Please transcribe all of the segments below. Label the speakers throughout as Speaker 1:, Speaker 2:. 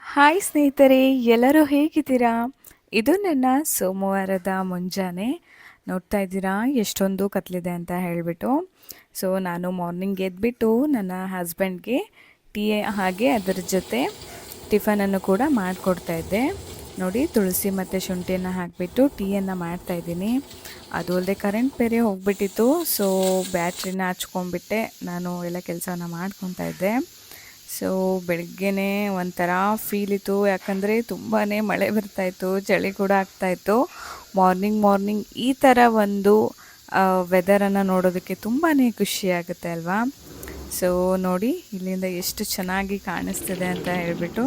Speaker 1: Hi ಸ್ನೇಹಿತರೆ, ಎಲ್ಲರೂ ಹೇಗಿದ್ದೀರಾ? ಇದು ನನ್ನ ಸೋಮವಾರದ ಮುಂಜಾನೆ. ನೋಡ್ತಾ ಇದ್ದೀರಾ? ಎಷ್ಟೊಂದು ಕತ್ಲಿದೆ ಅಂತ ಹೇಳಿಬಿಟ್ಟು. ಸೊ ನಾನು ಮಾರ್ನಿಂಗ್ ಎದ್ಬಿಟ್ಟು ನನ್ನ ಹಸ್ಬೆಂಡ್ಗೆ ಟೀ ಹಾಗೆ ಅದರ ಜೊತೆ ಟಿಫನನ್ನು ಕೂಡ ಮಾಡಿಕೊಡ್ತಾ ಇದ್ದೆ. ನೋಡಿ ತುಳಸಿ ಮತ್ತು ಶುಂಠಿಯನ್ನು ಹಾಕಿಬಿಟ್ಟು ಟೀಯನ್ನು ಮಾಡ್ತಾಯಿದ್ದೀನಿ ಅದು ಅಲ್ಲದೆ ಕರೆಂಟ್ ಬೇರೆ ಹೋಗ್ಬಿಟ್ಟಿತ್ತು ಸೊ ಬ್ಯಾಟ್ರಿನ ಹಚ್ಕೊಂಡ್ಬಿಟ್ಟೆ. ನಾನು ಎಲ್ಲ ಕೆಲಸನ ಮಾಡ್ಕೊತಾ ಇದ್ದೆ. ಸೊ ಬೆಳಗ್ಗೆನೇ ಒಂಥರ ಫೀಲ್ ಇತ್ತು. ಯಾಕಂದರೆ ತುಂಬಾ ಮಳೆ ಬರ್ತಾಯಿತ್ತು ಚಳಿ ಕೂಡ ಆಗ್ತಾಯಿತ್ತು ಮಾರ್ನಿಂಗ್ ಮಾರ್ನಿಂಗ್ ಈ ಥರ ಒಂದು ವೆದರನ್ನು ನೋಡೋದಕ್ಕೆ ತುಂಬಾ ಖುಷಿ ಆಗುತ್ತೆ ಅಲ್ವಾ? ಸೊ ನೋಡಿ ಇಲ್ಲಿಂದ ಎಷ್ಟು ಚೆನ್ನಾಗಿ ಕಾಣಿಸ್ತಿದೆ ಅಂತ ಹೇಳ್ಬಿಟ್ಟು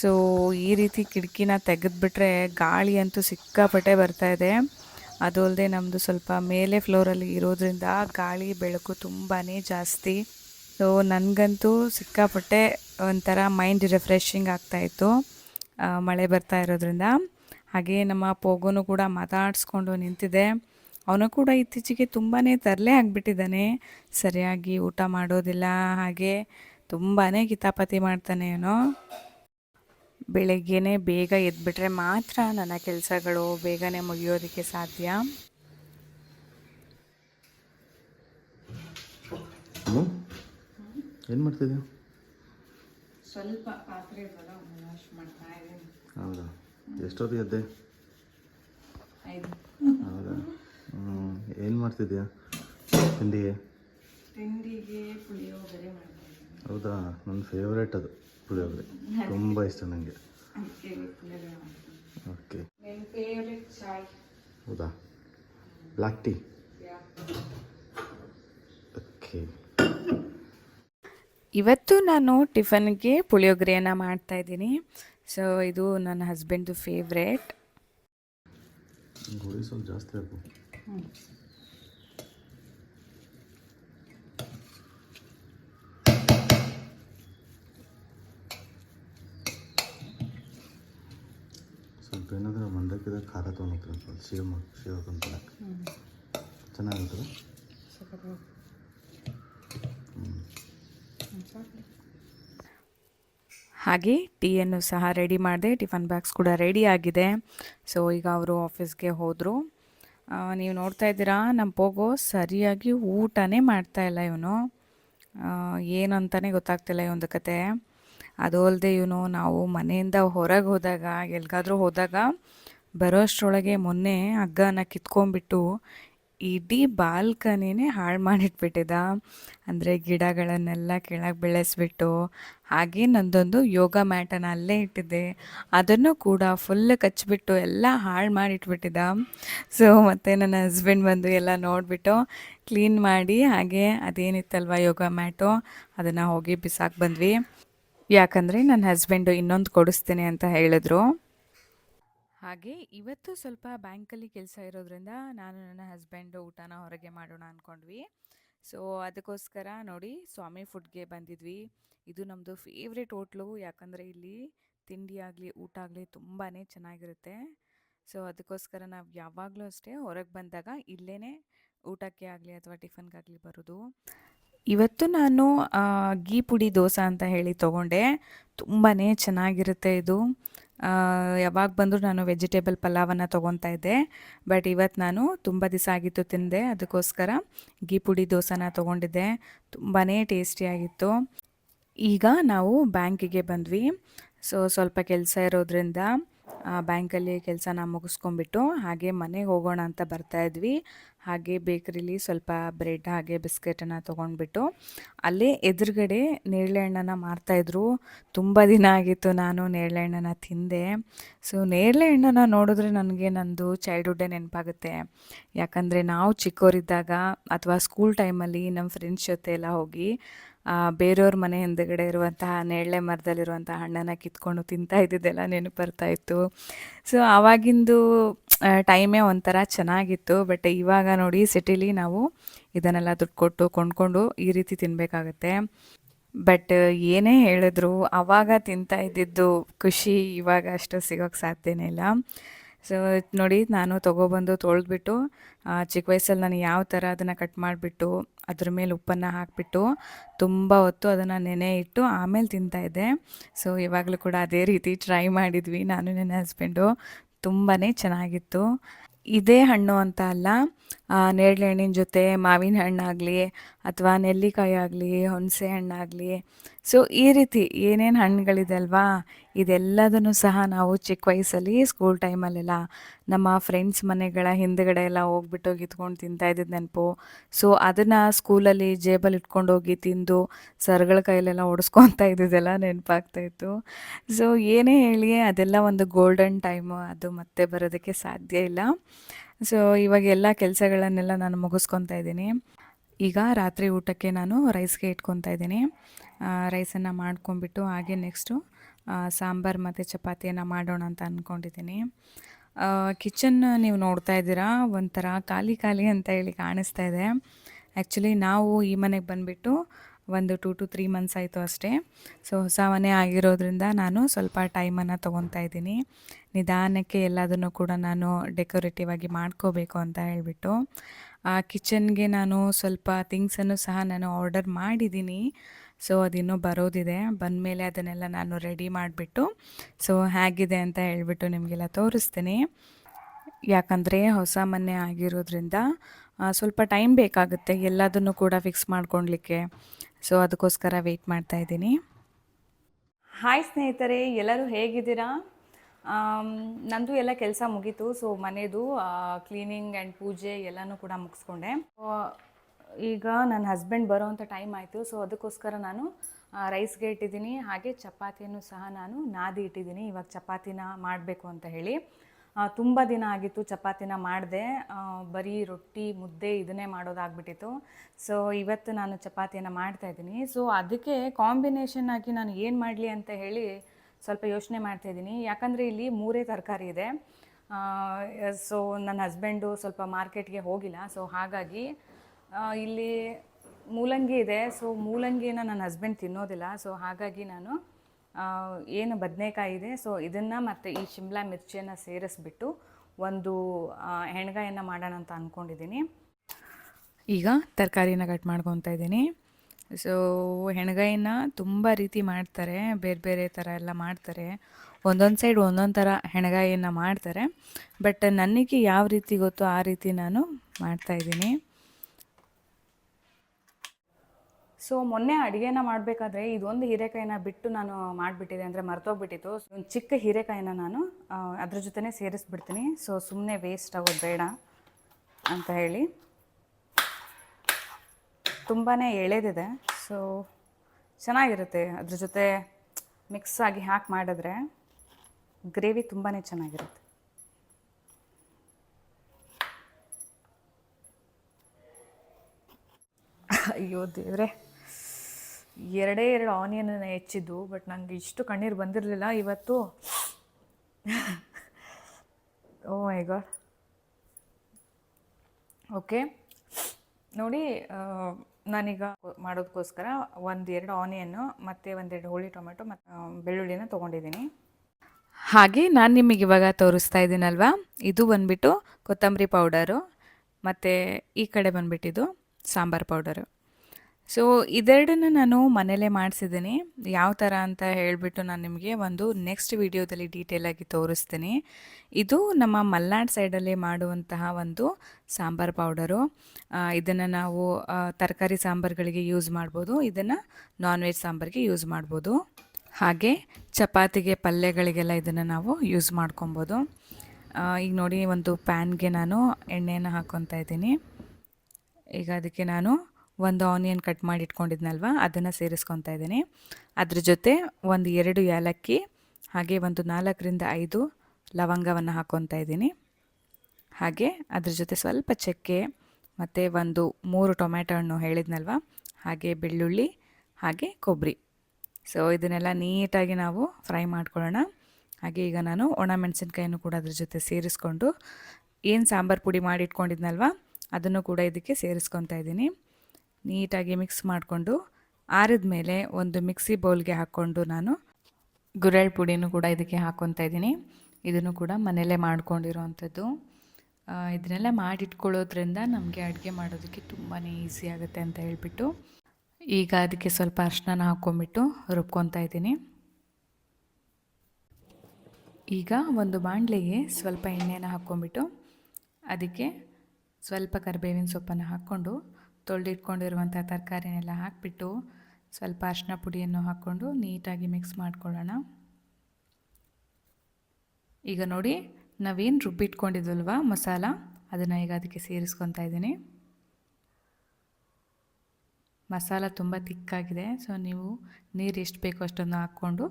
Speaker 1: ಸೊ ಈ ರೀತಿ ಕಿಟಕಿನ ತೆಗೆದ್ಬಿಟ್ರೆ ಗಾಳಿ ಅಂತೂ ಸಿಕ್ಕಾಪಟ್ಟೆ ಬರ್ತಾ ಇದೆ. ಅದು ಅಲ್ಲದೆ ನಮ್ಮದು ಸ್ವಲ್ಪ ಮೇಲೆ ಫ್ಲೋರಲ್ಲಿ ಇರೋದ್ರಿಂದ ಗಾಳಿ ಬೆಳಕು ತುಂಬಾ ಜಾಸ್ತಿ. ಸೊ ನನಗಂತೂ ಸಿಕ್ಕಾಪಟ್ಟೆ ಒಂಥರ ಮೈಂಡ್ ರಿಫ್ರೆಶಿಂಗ್ ಆಗ್ತಾಯಿತ್ತು ಮಳೆ ಬರ್ತಾ ಇರೋದ್ರಿಂದ. ಹಾಗೆ ನಮ್ಮ ಪೋಗೋನು ಕೂಡ ಮಾತಾಡಿಸ್ಕೊಂಡು ನಿಂತಿದೆ. ಅವನು ಕೂಡ ಇತ್ತೀಚೆಗೆ ತುಂಬಾ ತರಲೆ ಆಗಿಬಿಟ್ಟಿದ್ದಾನೆ. ಸರಿಯಾಗಿ ಊಟ ಮಾಡೋದಿಲ್ಲ, ಹಾಗೆ ತುಂಬಾ ಕಿತಾಪತಿ ಮಾಡ್ತಾನೆ ಏನೋ ಬೆಳಗ್ಗೆನೇ ಬೇಗ ಎದ್ಬಿಟ್ರೆ ಮಾತ್ರ ನನ್ನ ಕೆಲಸಗಳು ಬೇಗನೆ ಮುಗಿಯೋದಕ್ಕೆ ಸಾಧ್ಯ.
Speaker 2: ಏನು ಮಾಡ್ತಿದ್ಯಾ?
Speaker 1: ಸ್ವಲ್ಪ ಪಾತ್ರೆ ವಾಶ್ ಮಾಡ್ತಾ ಇದ್ದೀನಿ.
Speaker 2: ಹೌದಾ? ಎಷ್ಟೊತ್ತಿಗೆ ಎದ್ದೆ? ಹೌದಾ? ಹ್ಞೂ ಏನು ಮಾಡ್ತಿದ್ಯಾ ತಿಂಡಿಗೆ?
Speaker 1: ತಿಂಡಿಗೆ ಪುಳಿಯೋಗರೆ ಮಾಡ್ತಾ ಇದ್ದೀನಿ.
Speaker 2: ಹೌದಾ? ನನ್ನ ಫೇವ್ರೇಟ್ ಅದು. ಪುಳಿಯೋಗರೆ ತುಂಬ ಇಷ್ಟ ನನಗೆ ಓಕೆ.
Speaker 1: ನನ್ನ ಫೇವ್ರೆಟ್ ಚಾಯ್
Speaker 2: ಹೌದಾ? Black tea okay.
Speaker 1: ಇವತ್ತು ನಾನು ಟಿಫನ್ಗೆ ಪುಳಿಯೋಗರೆಯನ್ನು ಮಾಡ್ತಾ ಇದ್ದೀನಿ. ಸೊ ಇದು ನನ್ನ ಹಸ್ಬೆಂಡ್ದು ಫೇವ್ರೇಟ್
Speaker 2: ಗೋಳಿ ಸ್ವಲ್ಪ ಜಾಸ್ತಿ ಹಾಕು. ಸ್ವಲ್ಪ ಏನಾದರೂ ಮಂಡಕ್ಕಿದ ಖಾರ ತೊಗೊಂಡ್ರೆ ಸ್ವಲ್ಪ ಮಾಡಿ ಸೇವ್ ತಿನ್ನಕ್ಕೆ ಚೆನ್ನಾಗಿರ್ತದೆ
Speaker 1: ಹಾಗೆ ಟೀಯನ್ನು ಸಹ ರೆಡಿ ಮಾಡಿದೆ. ಟಿಫನ್ ಬ್ಯಾಗ್ಸ್ ಕೂಡ ರೆಡಿ ಆಗಿದೆ. ಸೊ ಈಗ ಅವರು ಆಫೀಸ್ಗೆ ಹೋದರು. ನೀವು ನೋಡ್ತಾ ಇದ್ದೀರಾ ನಮ್ಮ ಪೋಗೋ ಸರಿಯಾಗಿ ಊಟನೇ ಮಾಡ್ತಾ ಇಲ್ಲ ಇವನು. ಏನಂತಾನೆ ಗೊತ್ತಾಗ್ತಿಲ್ಲ ಇವೊಂದು ಕತೆ. ಅದು ಅಲ್ಲದೆ ಇವನು ನಾವು ಮನೆಯಿಂದ ಹೊರಗೆ ಹೋದಾಗ ಎಲ್ಲಿಗಾದ್ರೂ ಹೋದಾಗ ಬರೋಷ್ಟರೊಳಗೆ ಮೊನ್ನೆ ಹಗ್ಗನ ಕಿತ್ಕೊಂಡ್ಬಿಟ್ಟು ಇಡೀ ಬಾಲ್ಕನಿನೇ ಹಾಳು ಮಾಡಿಟ್ಬಿಟ್ಟಿದ್ದ ಅಂದರೆ ಗಿಡಗಳನ್ನೆಲ್ಲ ಕೆಳಗೆ ಬೆಳೆಸ್ಬಿಟ್ಟು, ಹಾಗೆ ನಂದೊಂದು ಯೋಗ ಮ್ಯಾಟನ್ನು ಅಲ್ಲೇ ಇಟ್ಟಿದ್ದೆ. ಅದನ್ನು ಕೂಡ ಫುಲ್ ಕಚ್ಚಿಬಿಟ್ಟು ಎಲ್ಲ ಹಾಳು ಮಾಡಿಟ್ಬಿಟ್ಟಿದ್ದ ಸೊ ಮತ್ತು ನನ್ನ ಹಸ್ಬೆಂಡ್ ಬಂದು ಎಲ್ಲ ನೋಡಿಬಿಟ್ಟು ಕ್ಲೀನ್ ಮಾಡಿ, ಹಾಗೆ ಅದೇನಿತ್ತಲ್ವ ಯೋಗ ಮ್ಯಾಟು, ಅದನ್ನು ಹೋಗಿ ಬಿಸಾಕಿ ಬಂದ್ವಿ. ಯಾಕಂದರೆ ನನ್ನ ಹಸ್ಬೆಂಡು ಇನ್ನೊಂದು ಕೊಡಿಸ್ತೇನೆ ಅಂತ ಹೇಳಿದ್ರು. ಹಾಗೆ ಇವತ್ತು ಸ್ವಲ್ಪ ಬ್ಯಾಂಕಲ್ಲಿ ಕೆಲಸ ಇರೋದ್ರಿಂದ ನಾನು ನನ್ನ ಹಸ್ಬೆಂಡು ಊಟನ ಹೊರಗೆ ಮಾಡೋಣ ಅಂದ್ಕೊಂಡ್ವಿ ಸೊ ಅದಕ್ಕೋಸ್ಕರ ನೋಡಿ ಸ್ವಾಮಿ ಫುಡ್ಗೆ ಬಂದಿದ್ವಿ. ಇದು ನಮ್ಮದು ಫೇವ್ರೆಟ್ ಹೋಟ್ಲು. ಯಾಕಂದರೆ ಇಲ್ಲಿ ತಿಂಡಿ ಆಗಲಿ, ಊಟ ಆಗಲಿ ತುಂಬಾ ಚೆನ್ನಾಗಿರುತ್ತೆ. ಸೊ ಅದಕ್ಕೋಸ್ಕರ ನಾವು ಯಾವಾಗಲೂ ಅಷ್ಟೇ ಹೊರಗೆ ಬಂದಾಗ ಇಲ್ಲೇ ಊಟಕ್ಕೆ ಆಗಲಿ ಅಥವಾ ಟಿಫನ್ಗಾಗಲಿ ಬರೋದು. ಇವತ್ತು ನಾನು ಗೀ ಪುಡಿ ದೋಸೆ ಅಂತ ಹೇಳಿ ತೊಗೊಂಡೆ. ತುಂಬಾ ಚೆನ್ನಾಗಿರುತ್ತೆ ಇದು. ಯಾವಾಗ ಬಂದರೂ ನಾನು ವೆಜಿಟೇಬಲ್ ಪಲಾವನ್ನು ತೊಗೊತಾ ಇದ್ದೆ. ಬಟ್ ಇವತ್ತು ನಾನು ತುಂಬ ದಿವಸ ಆಗಿತ್ತು ತಿಂದೆ. ಅದಕ್ಕೋಸ್ಕರ ಗೀ ಪುಡಿ ದೋಸೆನ ತೊಗೊಂಡಿದ್ದೆ. ತುಂಬಾ ಟೇಸ್ಟಿಯಾಗಿತ್ತು ಈಗ ನಾವು ಬ್ಯಾಂಕಿಗೆ ಬಂದ್ವಿ. ಸೊ, ಸ್ವಲ್ಪ ಕೆಲಸ ಇರೋದ್ರಿಂದ ಬ್ಯಾಂಕಲ್ಲಿ ಕೆಲಸನ ಮುಗಿಸ್ಕೊಂಡ್ಬಿಟ್ಟು ಹಾಗೆ ಮನೆಗೆ ಹೋಗೋಣ ಅಂತ ಬರ್ತಾ ಇದ್ವಿ. ಹಾಗೆ ಬೇಕ್ರಿಲಿ ಸ್ವಲ್ಪ ಬ್ರೆಡ್, ಹಾಗೆ ಬಿಸ್ಕೆಟನ್ನು ತೊಗೊಂಡ್ಬಿಟ್ಟು ಅಲ್ಲೇ ಎದುರುಗಡೆ ನೇರಳೆ ಹಣ್ಣನ್ನು ಮಾರ್ತಾಯಿದ್ರು ತುಂಬ ದಿನ ಆಗಿತ್ತು ನಾನು ನೇರಳೆ ಹಣ್ಣನ್ನು ತಿಂದೆ. ಸೊ ನೇರಳೆ ಹಣ್ಣನ್ನು ನೋಡಿದ್ರೆ ನನಗೆ ನಂದು ಚೈಲ್ಡ್ಹುಡ್ಡೇ ನೆನಪಾಗುತ್ತೆ. ಯಾಕಂದರೆ ನಾವು ಚಿಕ್ಕವರಿದ್ದಾಗ ಅಥವಾ ಸ್ಕೂಲ್ ಟೈಮಲ್ಲಿ ನಮ್ಮ ಫ್ರೆಂಡ್ಸ್ ಜೊತೆ ಎಲ್ಲ ಹೋಗಿ ಬೇರೆಯವ್ರ ಮನೆ ಹಿಂದೆಗಡೆ ಇರುವಂತಹ ನೇರಳೆ ಮರದಲ್ಲಿರುವಂತಹ ಹಣ್ಣನ್ನು ಕಿತ್ಕೊಂಡು ತಿಂತಾ ಇದ್ದಿದ್ದೆಲ್ಲ ನೆನಪು ಬರ್ತಾ ಇತ್ತು. ಸೊ ಆವಾಗಿಂದು ಟೈಮೇ ಒಂಥರ ಚೆನ್ನಾಗಿತ್ತು. ಬಟ್ ಇವಾಗ ನೋಡಿ, ಸಿಟಿಲಿ ನಾವು ಇದನ್ನೆಲ್ಲ ದುಡ್ಡು ಕೊಟ್ಟು, ಕೊಂಡ್ಕೊಂಡು ಈ ರೀತಿ ತಿನ್ನಬೇಕಾಗತ್ತೆ ಬಟ್ ಏನೇ ಹೇಳಿದ್ರು ಆವಾಗ ತಿಂತಾ ಇದ್ದಿದ್ದು ಖುಷಿ ಇವಾಗ ಅಷ್ಟು ಸಿಗೋಕ್ಕೆ ಸಾಧ್ಯನೇ ಇಲ್ಲ. ಸೊ ನೋಡಿ, ನಾನು ತೊಗೊಬಂದು ತೊಳೆದ್ಬಿಟ್ಟು ಚಿಕ್ಕ ವಯಸ್ಸಲ್ಲಿ ನಾನು ಯಾವ ಥರ ಅದನ್ನು ಕಟ್ ಮಾಡಿಬಿಟ್ಟು, ಅದ್ರ ಮೇಲೆ ಉಪ್ಪನ್ನು ಹಾಕಿಬಿಟ್ಟು, ತುಂಬ ಹೊತ್ತು ಅದನ್ನು ನೆನೆ ಇಟ್ಟು ಆಮೇಲೆ ತಿಂತಾಯಿದ್ದೆ ಸೊ ಇವಾಗಲೂ ಕೂಡ ಅದೇ ರೀತಿ ಟ್ರೈ ಮಾಡಿದ್ವಿ, ನಾನು ನನ್ನ ಹಸ್ಬೆಂಡು ತುಂಬಾ ಚೆನ್ನಾಗಿತ್ತು. ಇದೇ ಹಣ್ಣು ಅಂತ ಅಲ್ಲ ನೇರಳೆ ಹಣ್ಣಿನ ಜೊತೆ ಮಾವಿನ ಹಣ್ಣಾಗಲಿ ಅಥವಾ ನೆಲ್ಲಿಕಾಯಿ ಆಗಲಿ ಹುಣಸೆ ಹಣ್ಣಾಗಲಿ. ಸೊ ಈ ರೀತಿ ಏನೇನು ಹಣ್ಣುಗಳಿದೆ ಅಲ್ವಾ ಇದೆಲ್ಲದನ್ನು ಸಹ ನಾವು ಚಿಕ್ಕ ವಯಸ್ಸಲ್ಲಿ ಸ್ಕೂಲ್ ಟೈಮಲ್ಲೆಲ್ಲ ನಮ್ಮ ಫ್ರೆಂಡ್ಸ್ ಮನೆಗಳ ಹಿಂದ್ಗಡೆ ಎಲ್ಲ ಹೋಗ್ಬಿಟ್ಟು ಕಿತ್ಕೊಂಡು ತಿಂತಾ ಇದ್ದಿದ್ದು ನೆನಪು. ಸೊ ಅದನ್ನು ಸ್ಕೂಲಲ್ಲಿ ಜೇಬಲ್ಲಿ ಇಟ್ಕೊಂಡು ಹೋಗಿ ತಿಂದು ಸರ್ಗಳ ಕೈಲೆಲ್ಲ ಓಡಿಸ್ಕೊತಾ ಇದ್ದಿದ್ದೆಲ್ಲ ನೆನಪಾಗ್ತಾಯಿತ್ತು ಸೊ ಏನೇ ಹೇಳಿ ಅದೆಲ್ಲ ಒಂದು ಗೋಲ್ಡನ್ ಟೈಮು ಅದು ಮತ್ತೆ ಬರೋದಕ್ಕೆ ಸಾಧ್ಯ ಇಲ್ಲ. ಸೊ ಇವಾಗ ಎಲ್ಲ ಕೆಲಸಗಳನ್ನೆಲ್ಲ ನಾನು ಮುಗಿಸ್ಕೊತಾ ಇದ್ದೀನಿ. ಈಗ ರಾತ್ರಿ ಊಟಕ್ಕೆ ನಾನು ರೈಸ್ಗೆ ಇಟ್ಕೊತಾ ಇದ್ದೀನಿ. ರೈಸನ್ನು ಮಾಡ್ಕೊಂಬಿಟ್ಟು ಹಾಗೆ ನೆಕ್ಸ್ಟು ಸಾಂಬಾರು ಮತ್ತು ಚಪಾತಿಯನ್ನು ಮಾಡೋಣ ಅಂತ ಅಂದ್ಕೊಂಡಿದ್ದೀನಿ ಕಿಚನ್ ನೀವು ನೋಡ್ತಾ ಇದ್ದೀರಾ? ಒಂಥರ ಖಾಲಿ ಖಾಲಿ ಅಂತ ಹೇಳಿ ಕಾಣಿಸ್ತಾ ಇದೆ. ಆ್ಯಕ್ಚುಲಿ ನಾವು ಈ ಮನೆಗೆ ಬಂದುಬಿಟ್ಟು ಒಂದು ಟೂ ಟು ತ್ರೀ ಮಂತ್ಸ್ ಆಯಿತು ಅಷ್ಟೇ. ಸೊ ಹೊಸ ಮನೆ ಆಗಿರೋದ್ರಿಂದ ನಾನು ಸ್ವಲ್ಪ ಟೈಮನ್ನು ತೊಗೊತಾ ಇದ್ದೀನಿ. ನಿಧಾನಕ್ಕೆ ಎಲ್ಲದನ್ನು ಕೂಡ ನಾನು ಡೆಕೋರೇಟಿವ್ ಆಗಿ ಮಾಡ್ಕೋಬೇಕು ಅಂತ ಹೇಳಿಬಿಟ್ಟು. ಆ ಕಿಚನ್ಗೆ ನಾನು ಸ್ವಲ್ಪ ಥಿಂಗ್ಸನ್ನು ಸಹ ನಾನು ಆರ್ಡರ್ ಮಾಡಿದ್ದೀನಿ. ಸೊ ಅದಿನ್ನೂ ಬರೋದಿದೆ. ಬಂದಮೇಲೆ ಅದನ್ನೆಲ್ಲ ನಾನು ರೆಡಿ ಮಾಡಿಬಿಟ್ಟು ಸೊ ಹೇಗಿದೆ ಅಂತ ಹೇಳಿಬಿಟ್ಟು ನಿಮಗೆಲ್ಲ ತೋರಿಸ್ತೀನಿ. ಯಾಕಂದರೆ ಹೊಸ ಮನೆ ಆಗಿರೋದ್ರಿಂದ ಸ್ವಲ್ಪ ಟೈಮ್ ಬೇಕಾಗುತ್ತೆ ಎಲ್ಲದನ್ನು ಕೂಡ ಫಿಕ್ಸ್ ಮಾಡ್ಕೊಳ್ಲಿಕ್ಕೆ. ಸೊ ಅದಕ್ಕೋಸ್ಕರ ವೆಯ್ಟ್ ಮಾಡ್ತಾ ಇದ್ದೀನಿ. ಹಾಯ್ ಸ್ನೇಹಿತರೆ, ಎಲ್ಲರೂ ಹೇಗಿದ್ದೀರಾ? ನಂದು ಎಲ್ಲ ಕೆಲಸ ಮುಗೀತು. ಸೊ ಮನೆಯದು ಕ್ಲೀನಿಂಗ್ ಆ್ಯಂಡ್ ಪೂಜೆ ಎಲ್ಲನೂ ಕೂಡ ಮುಗಿಸ್ಕೊಂಡೆ. ಈಗ ನನ್ನ ಹಸ್ಬೆಂಡ್ ಬರೋವಂಥ ಟೈಮ್ ಆಯಿತು. ಸೊ ಅದಕ್ಕೋಸ್ಕರ ನಾನು ರೈಸ್ಗೆ ಇಟ್ಟಿದ್ದೀನಿ. ಹಾಗೆ ಚಪಾತಿಯನ್ನು ಸಹ ನಾನು ನಾದಿ ಇಟ್ಟಿದ್ದೀನಿ. ಇವಾಗ ಚಪಾತಿನ ಮಾಡಬೇಕು ಅಂತ ಹೇಳಿ. ತುಂಬ ದಿನ ಆಗಿತ್ತು ಚಪಾತಿನ ಮಾಡಿದೆ. ಬರೀ ರೊಟ್ಟಿ, ಮುದ್ದೆ ಇದನ್ನೇ ಮಾಡೋದಾಗ್ಬಿಟ್ಟಿತ್ತು. ಸೊ ಇವತ್ತು ನಾನು ಚಪಾತಿಯನ್ನು ಮಾಡ್ತಾ ಇದ್ದೀನಿ. ಸೊ ಅದಕ್ಕೆ ಕಾಂಬಿನೇಷನ್ ಆಗಿ ನಾನು ಏನು ಮಾಡಲಿ ಅಂತ ಹೇಳಿ ಸ್ವಲ್ಪ ಯೋಚನೆ ಮಾಡ್ತಾ ಇದ್ದೀನಿ. ಯಾಕಂದರೆ ಇಲ್ಲಿ ಮೂರೇ ತರಕಾರಿ ಇದೆ. ಸೊ ನನ್ನ ಹಸ್ಬೆಂಡು ಸ್ವಲ್ಪ ಮಾರ್ಕೆಟ್ಗೆ ಹೋಗಿಲ್ಲ. ಸೊ ಹಾಗಾಗಿ ಇಲ್ಲಿ ಮೂಲಂಗಿ ಇದೆ. ಸೊ ಮೂಲಂಗಿನ ನನ್ನ ಹಸ್ಬೆಂಡ್ ತಿನ್ನೋದಿಲ್ಲ. ಸೊ ಹಾಗಾಗಿ ನಾನು ಏನು ಬದನೆಕಾಯಿ ಇದೆ. ಸೊ ಇದನ್ನು ಮತ್ತು ಈ ಶಿಮ್ಲಾ ಮಿರ್ಚಿಯನ್ನು ಸೇರಿಸ್ಬಿಟ್ಟು ಒಂದು ಹೆಣ್ಗಾಯನ್ನು ಮಾಡೋಣ ಅಂತ ಅಂದ್ಕೊಂಡಿದ್ದೀನಿ ಈಗ ತರಕಾರಿನ ಕಟ್ ಮಾಡ್ಕೊತಾ ಇದ್ದೀನಿ. ಸೊ ಹೆಣ್ಗಾಯಿನ ತುಂಬ ರೀತಿ ಮಾಡ್ತಾರೆ. ಬೇರೆ ಬೇರೆ ಥರ ಎಲ್ಲ ಮಾಡ್ತಾರೆ. ಒಂದೊಂದು ಸೈಡ್ ಒಂದೊಂದು ಥರ ಹೆಣ್ಗಾಯಿಯನ್ನು ಮಾಡ್ತಾರೆ. ಬಟ್ ನನಗೆ ಯಾವ ರೀತಿ ಗೊತ್ತೋ ಆ ರೀತಿ ನಾನು ಮಾಡ್ತಾಯಿದ್ದೀನಿ ಸೊ ಮೊನ್ನೆ ಅಡುಗೆನ ಮಾಡಬೇಕಾದ್ರೆ ಇದೊಂದು ಹೀರೆಕಾಯಿನ ಬಿಟ್ಟು ನಾನು ಮಾಡಿಬಿಟ್ಟಿದೆ ಅಂದರೆ ಮರ್ತೋಗ್ಬಿಟ್ಟಿತ್ತು. ಒಂದು ಚಿಕ್ಕ ಹೀರೆಕಾಯಿನ ನಾನು ಅದ್ರ ಜೊತೆನೇ ಸೇರಿಸ್ಬಿಡ್ತೀನಿ. ಸೊ ಸುಮ್ಮನೆ ವೇಸ್ಟ್ ಆಗೋದು ಬೇಡ ಅಂತ ಹೇಳಿ. ತುಂಬಾ ಎಳೆದಿದೆ. ಸೊ ಚೆನ್ನಾಗಿರುತ್ತೆ. ಅದ್ರ ಜೊತೆ ಮಿಕ್ಸ್ ಆಗಿ ಹಾಕಿ ಮಾಡಿದ್ರೆ ಗ್ರೇವಿ ತುಂಬಾ ಚೆನ್ನಾಗಿರುತ್ತೆ. ಅಯ್ಯೋ ದೇವ್ರೆ. ಎರಡೇ ಎರಡು ಆನಿಯನನ್ನು ಹೆಚ್ಚಿದ್ದು ಬಟ್ ನನಗೆ ಇಷ್ಟು ಕಣ್ಣೀರು ಬಂದಿರಲಿಲ್ಲ. ಇವತ್ತು ಓ ಮೈ ಗಾಡ್ ಓಕೆ ನೋಡಿ ನಾನೀಗ ಮಾಡೋದಕ್ಕೋಸ್ಕರ ಒಂದು ಎರಡು ಆನಿಯನ್ನು ಮತ್ತು ಒಂದೆರಡು ಹೋಳಿ ಟೊಮೆಟೊ ಮತ್ತು ಬೆಳ್ಳುಳ್ಳಿನ ತೊಗೊಂಡಿದ್ದೀನಿ. ಹಾಗೆ ನಾನು ನಿಮಗೆ ಇವಾಗ ತೋರಿಸ್ತಾ ಇದ್ದೀನಲ್ವಾ? ಇದು ಬಂದುಬಿಟ್ಟು ಕೊತ್ತಂಬರಿ ಪೌಡರು, ಮತ್ತು ಈ ಕಡೆ ಬಂದುಬಿಟ್ಟಿದ್ದು ಸಾಂಬಾರು ಪೌಡರು. ಸೊ ಇದೆರಡನ್ನು ನಾನು ಮನೇಲೇ ಮಾಡಿಸಿದ್ದೀನಿ. ಯಾವ ಥರ ಅಂತ ಹೇಳಿಬಿಟ್ಟು ನಾನು ನಿಮಗೆ ಒಂದು ನೆಕ್ಸ್ಟ್ ವಿಡಿಯೋದಲ್ಲಿ ಡೀಟೇಲಾಗಿ ತೋರಿಸ್ತೀನಿ. ಇದು ನಮ್ಮ ಮಲ್ನಾಡ್ ಸೈಡಲ್ಲಿ ಮಾಡುವಂತಹ ಒಂದು ಸಾಂಬಾರು ಪೌಡರು ಇದನ್ನು ನಾವು ತರಕಾರಿ ಸಾಂಬಾರುಗಳಿಗೆ ಯೂಸ್ ಮಾಡ್ಬೋದು. ಇದನ್ನು ನಾನ್ ವೆಜ್ ಸಾಂಬಾರಿಗೆ ಯೂಸ್ ಮಾಡ್ಬೋದು. ಹಾಗೆ ಚಪಾತಿಗೆ, ಪಲ್ಯಗಳಿಗೆಲ್ಲ ಇದನ್ನು ನಾವು ಯೂಸ್ ಮಾಡ್ಕೊಬೋದು. ಈಗ ನೋಡಿ ಒಂದು ಪ್ಯಾನ್ಗೆ ನಾನು ಎಣ್ಣೆಯನ್ನು ಹಾಕ್ಕೊತಾ ಇದ್ದೀನಿ. ಈಗ ಅದಕ್ಕೆ ನಾನು ಒಂದು ಆನಿಯನ್ ಕಟ್ ಮಾಡಿ ಇಟ್ಕೊಂಡಿದ್ನಲ್ವ? ಅದನ್ನು ಸೇರಿಸ್ಕೊತಾ ಇದ್ದೀನಿ. ಅದ್ರ ಜೊತೆ ಒಂದು ಎರಡು ಏಲಕ್ಕಿ, ಹಾಗೆ ಒಂದು ನಾಲ್ಕರಿಂದ ಐದು ಲವಂಗವನ್ನು ಹಾಕ್ಕೊತಾ ಇದ್ದೀನಿ. ಹಾಗೆ ಅದ್ರ ಜೊತೆ ಸ್ವಲ್ಪ ಚಕ್ಕೆ, ಮತ್ತು ಒಂದು ಮೂರು ಟೊಮ್ಯಾಟೊ ಹಣ್ಣು ಹೇಳಿದ್ನಲ್ವ? ಹಾಗೆ ಬೆಳ್ಳುಳ್ಳಿ, ಹಾಗೆ ಕೊಬ್ಬರಿ ಸೊ ಇದನ್ನೆಲ್ಲ ನೀಟಾಗಿ ನಾವು ಫ್ರೈ ಮಾಡ್ಕೊಳ್ಳೋಣ. ಹಾಗೆ ಈಗ ನಾನು ಒಣಮೆಣಸಿನ್ಕಾಯನ್ನು ಕೂಡ ಅದ್ರ ಜೊತೆ ಸೇರಿಸ್ಕೊಂಡು, ಏನು ಸಾಂಬಾರು ಪುಡಿ ಮಾಡಿ ಇಟ್ಕೊಂಡಿದ್ನಲ್ವ, ಅದನ್ನು ಕೂಡ ಇದಕ್ಕೆ ಸೇರಿಸ್ಕೊತಾ ಇದ್ದೀನಿ. ನೀಟಾಗಿ ಮಿಕ್ಸ್ ಮಾಡಿಕೊಂಡು ಆರಿದ ಮೇಲೆ ಒಂದು ಮಿಕ್ಸಿ ಬೌಲ್ಗೆ ಹಾಕ್ಕೊಂಡು ನಾನು ಗುರೆಳ್ ಪುಡಿನೂ ಕೂಡ ಇದಕ್ಕೆ ಹಾಕ್ಕೊತಾ ಇದ್ದೀನಿ. ಇದನ್ನು ಕೂಡ ಮನೆಯಲ್ಲೇ ಮಾಡ್ಕೊಂಡಿರೋವಂಥದ್ದು ಇದನ್ನೆಲ್ಲ ಮಾಡಿಟ್ಕೊಳ್ಳೋದ್ರಿಂದ ನಮಗೆ ಅಡುಗೆ ಮಾಡೋದಕ್ಕೆ ತುಂಬಾ ಈಸಿ ಆಗುತ್ತೆ ಅಂತ ಹೇಳ್ಬಿಟ್ಟು ಈಗ ಅದಕ್ಕೆ ಸ್ವಲ್ಪ ಅರ್ಶಿನ ಹಾಕ್ಕೊಂಬಿಟ್ಟು ರುಬ್ಕೊತಾ ಇದ್ದೀನಿ. ಈಗ ಒಂದು ಬಾಣಲೆಗೆ ಸ್ವಲ್ಪ ಎಣ್ಣೆನ ಹಾಕ್ಕೊಂಬಿಟ್ಟು ಅದಕ್ಕೆ ಸ್ವಲ್ಪ ಕರಿಬೇವಿನ ಸೊಪ್ಪನ್ನು ಹಾಕ್ಕೊಂಡು ತೊಳೆದಿಟ್ಕೊಂಡಿರುವಂಥ ತರಕಾರಿನೆಲ್ಲ ಹಾಕಿಬಿಟ್ಟು ಸ್ವಲ್ಪ ಅರಿಶಿನ ಪುಡಿಯನ್ನು ಹಾಕ್ಕೊಂಡು ನೀಟಾಗಿ ಮಿಕ್ಸ್ ಮಾಡ್ಕೊಳ್ಳೋಣ. ಈಗ ನೋಡಿ, ನಾವೇನು ರುಬ್ಬಿಟ್ಕೊಂಡಿದ್ವಲ್ವ ಮಸಾಲ? ಅದನ್ನು ಈಗ ಅದಕ್ಕೆ ಸೇರಿಸ್ಕೊತಾ ಇದ್ದೀನಿ. ಮಸಾಲ ತುಂಬ ತಿಕ್ಕಾಗಿದೆ, ಸೊ ನೀವು ನೀರು ಎಷ್ಟು ಬೇಕೋ ಅಷ್ಟನ್ನು ಹಾಕ್ಕೊಂಡು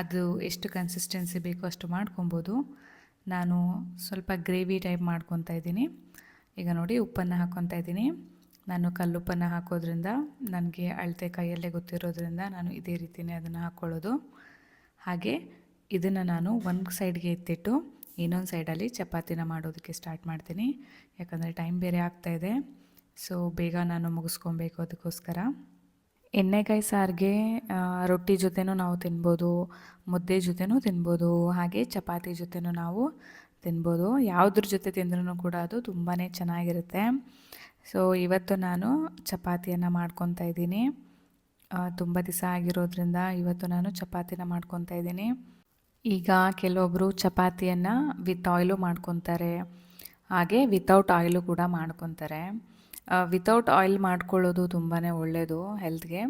Speaker 1: ಅದು ಎಷ್ಟು ಕನ್ಸಿಸ್ಟೆನ್ಸಿ ಬೇಕೋ ಅಷ್ಟು ಮಾಡ್ಕೊಬೋದು. ನಾನು ಸ್ವಲ್ಪ ಗ್ರೇವಿ ಟೈಪ್ ಮಾಡ್ಕೊತಾ ಇದ್ದೀನಿ. ಈಗ ನೋಡಿ, ಉಪ್ಪನ್ನು ಹಾಕ್ಕೊತಾ ಇದ್ದೀನಿ. ನಾನು ಕಲ್ಲುಪ್ಪನ್ನು ಹಾಕೋದ್ರಿಂದ ನನಗೆ ಅಳತೆ ಕೈಯಲ್ಲೇ ಗೊತ್ತಿರೋದ್ರಿಂದ ನಾನು ಇದೇ ರೀತಿಯೇ ಅದನ್ನು ಹಾಕ್ಕೊಳ್ಳೋದು ಹಾಗೆ ಇದನ್ನು ನಾನು ಒಂದು ಸೈಡ್ಗೆ ಎತ್ತಿಟ್ಟು ಇನ್ನೊಂದು ಸೈಡಲ್ಲಿ ಚಪಾತಿನ ಮಾಡೋದಕ್ಕೆ ಸ್ಟಾರ್ಟ್ ಮಾಡ್ತೀನಿ. ಯಾಕಂದರೆ ಟೈಮ್ ಬೇರೆ ಆಗ್ತಾ ಇದೆ. ಸೊ ಬೇಗ ನಾನು ಮುಗಿಸ್ಕೊಬೇಕು ಅದಕ್ಕೋಸ್ಕರ. ಎಣ್ಣೆಕಾಯಿ ಸಾರಿಗೆ ರೊಟ್ಟಿ ಜೊತೆನೂ ನಾವು ತಿನ್ಬೋದು, ಮುದ್ದೆ ಜೊತೆನೂ ತಿನ್ಬೋದು, ಹಾಗೆ ಚಪಾತಿ ಜೊತೆನೂ ನಾವು ತಿನ್ಬೋದು. ಯಾವುದ್ರ ಜೊತೆ ತಿಂದ್ರೂ ಕೂಡ ಅದು ತುಂಬಾ ಚೆನ್ನಾಗಿರುತ್ತೆ. ಸೊ ಇವತ್ತು ನಾನು ಚಪಾತಿಯನ್ನು ಮಾಡ್ಕೊತಾ ಇದ್ದೀನಿ. ತುಂಬ ದಿವಸ ಆಗಿರೋದ್ರಿಂದ ಇವತ್ತು ನಾನು ಚಪಾತಿನ ಮಾಡ್ಕೊತಾ ಇದ್ದೀನಿ. ಈಗ ಕೆಲವೊಬ್ಬರು ಚಪಾತಿಯನ್ನು ವಿತ್ ಆಯಿಲು ಮಾಡ್ಕೊತಾರೆ. ಹಾಗೆ ವಿತೌಟ್ ಆಯಿಲು ಕೂಡ ಮಾಡ್ಕೊತಾರೆ. ವಿತೌಟ್ ಆಯಿಲ್ ಮಾಡ್ಕೊಳ್ಳೋದು ತುಂಬಾ ಒಳ್ಳೆಯದು ಹೆಲ್ತ್ಗೆ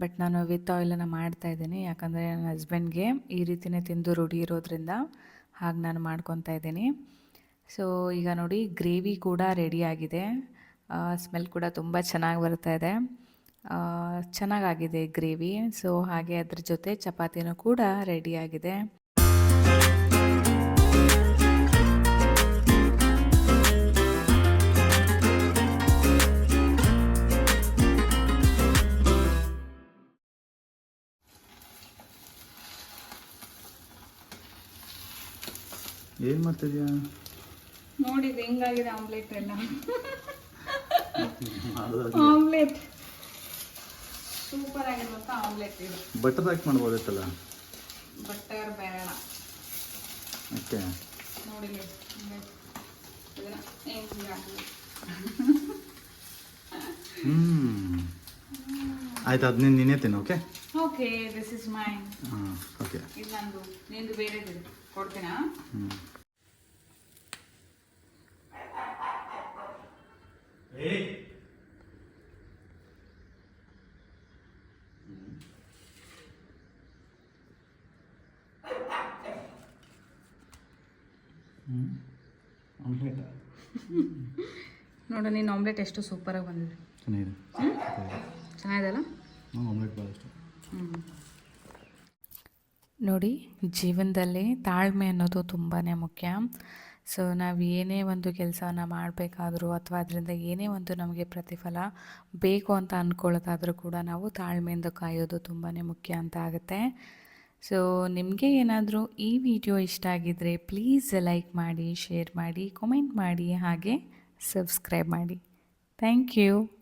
Speaker 1: ಬಟ್ ನಾನು ವಿತ್ ಆಯಿಲನ್ನು ಮಾಡ್ತಾ ಇದ್ದೀನಿ. ಯಾಕಂದರೆ ನನ್ನ ಹಸ್ಬೆಂಡ್ಗೆ ಈ ರೀತಿಯೇ ತಿಂದು ರೂಢಿ ಇರೋದ್ರಿಂದ ಹಾಗೆ ನಾನು ಮಾಡ್ಕೊತಾ ಇದ್ದೀನಿ. ಸೊ ಈಗ ನೋಡಿ ಗ್ರೇವಿ ಕೂಡ ರೆಡಿಯಾಗಿದೆ ಸ್ಮೆಲ್ ಕೂಡ ತುಂಬ ಚೆನ್ನಾಗಿ ಬರ್ತಾ ಇದೆ. ಆ, ಚೆನ್ನಾಗಾಗಿದೆ ಗ್ರೇವಿ. ಸೊ ಹಾಗೆ ಅದ್ರ ಜೊತೆ ಚಪಾತಿನೂ ಕೂಡ ರೆಡಿಯಾಗಿದೆ
Speaker 2: ಏನು ಮಾಡ್ತಿದ್ಯಾ?
Speaker 1: ನೋಡಿ ಹೆಂಗಾಗಿದೆ ಆಮ್ಲೆಟ್ ಎಲ್ಲ. ಆಮ್ಲೆಟ್. ಸೂಪರ್ ಆಗಿರುವಂತ ಆಮ್ಲೆಟ್ ಇದು.
Speaker 2: ಬಟರ್ ಹಾಕಿ ಮಾಡ್ಬೋದಿತ್ತಲ್ಲ?
Speaker 1: ಬಟರ್ ಬೇಡ.
Speaker 2: ಓಕೆ.
Speaker 1: ನೋಡಿ ಹಾಕಿ
Speaker 2: ಆಯ್ತು ಅದು ನೀನು ನೀನೇ ತಿನ್ನು okay?
Speaker 1: Okay this is mine
Speaker 2: ಹಾಂ ಓಕೆ.
Speaker 1: ಇದು ನಂದು. ನಿಂದು ಬೇರೆದು ಕೊಡ್ತೀನಾ?
Speaker 2: ಹ್ಞೂ ಆಮ್ಲೆಟ್
Speaker 1: ನೋಡು ನೀನು ಆಮ್ಲೆಟ್ ಎಷ್ಟು ಸೂಪರಾಗಿ ಬಂದಿದೆ.
Speaker 2: ಚೆನ್ನಾಗಿದೆ.
Speaker 1: ಚೆನ್ನಾಗಿದೆಲ್ಲ
Speaker 2: ನಂಗೆ ಆಮ್ಲೆಟ್ ಭಾಳ ಇಷ್ಟ.
Speaker 1: ನೋಡಿ ಜೀವನದಲ್ಲಿ ತಾಳ್ಮೆ ಅನ್ನೋದು ತುಂಬಾ ಮುಖ್ಯ. ಸೊ ನಾವು ಏನೇ ಒಂದು ಕೆಲಸವನ್ನು ಮಾಡಬೇಕಾದ್ರೂ ಅಥವಾ ಅದರಿಂದ ಏನೇ ಒಂದು ನಮಗೆ ಪ್ರತಿಫಲ ಬೇಕು ಅಂತ ಅಂದ್ಕೊಳ್ಳೋದಾದರೂ ಕೂಡ ನಾವು ತಾಳ್ಮೆಯಿಂದ ಕಾಯೋದು ತುಂಬಾ ಮುಖ್ಯ ಅಂತ ಆಗುತ್ತೆ. ಸೊ ನಿಮಗೆ ಏನಾದರೂ ಈ ವಿಡಿಯೋ ಇಷ್ಟ ಆಗಿದ್ದರೆ ಪ್ಲೀಸ್ ಲೈಕ್ ಮಾಡಿ, ಶೇರ್ ಮಾಡಿ, ಕಮೆಂಟ್ ಮಾಡಿ ಹಾಗೆ ಸಬ್ಸ್ಕ್ರೈಬ್ ಮಾಡಿ. Thank you.